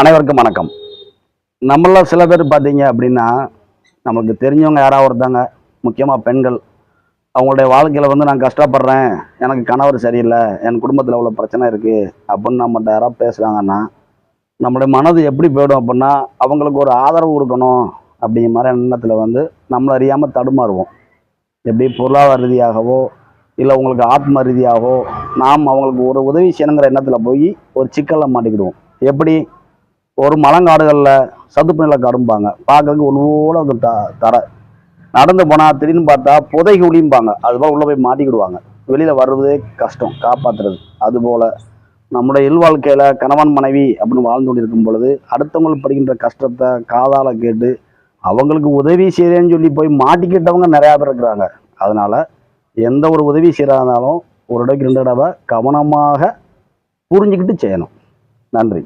அனைவருக்கும் வணக்கம். நம்மள சில பேர் பார்த்தீங்க அப்படின்னா நமக்கு தெரிஞ்சவங்க யாராவது ஒருத்தாங்க முக்கியமாக பெண்கள். அவங்களுடைய வாழ்க்கையில் வந்து நான் கஷ்டப்படுறேன் எனக்கு கணவர் சரியில்லை என் குடும்பத்தில் அவ்வளோ பிரச்சனை இருக்குது அப்படின்னு நம்மகிட்ட யாராவது பேசுகிறாங்கன்னா நம்மளுடைய மனது எப்படி போயிடும் அப்படின்னா அவங்களுக்கு ஒரு ஆதரவு கொடுக்கணும் அப்படிங்கிற மாதிரி எண்ணத்தில் வந்து நம்மளை அறியாமல் தடுமாறுவோம். எப்படி பொருளாதார ரீதியாகவோ இல்லை உங்களுக்கு ஆத்ம ரீதியாகவோ நாம் அவங்களுக்கு ஒரு உதவி செய்யணுங்கிற எண்ணத்தில் போய் ஒரு சிக்கலில் மாட்டிக்கிடுவோம். எப்படி? ஒரு மலங்காடுகளில் சதுப்பு நில காடும்பாங்க. பார்க்கறதுக்கு ஒன்றுவோட ஒரு த தர. நடந்து போனால் திடீர்னு பார்த்தா புதை குழிம்பாங்க. அதுபோல் உள்ளே போய் மாட்டிக்கிடுவாங்க. வெளியில் வர்றதே கஷ்டம் காப்பாற்றுறது அதுபோல் நம்முடைய இல்வாழ்க்கையில் கணவன் மனைவி அப்படின்னு வாழ்ந்து கொண்டிருக்கும் பொழுது அடுத்தவங்களுக்கு படுகின்ற கஷ்டத்தை காதால் கேட்டு அவங்களுக்கு உதவி செய்கிறேன்னு சொல்லி போய் மாட்டிக்கிட்டவங்க நிறையா பேர் இருக்கிறாங்க. அதனால் எந்த ஒரு உதவி செய்கிறாருந்தாலும் ஒரு இடத்துக்கு ரெண்டு தடவை கவனமாக புரிஞ்சுக்கிட்டு செய்யணும். நன்றி.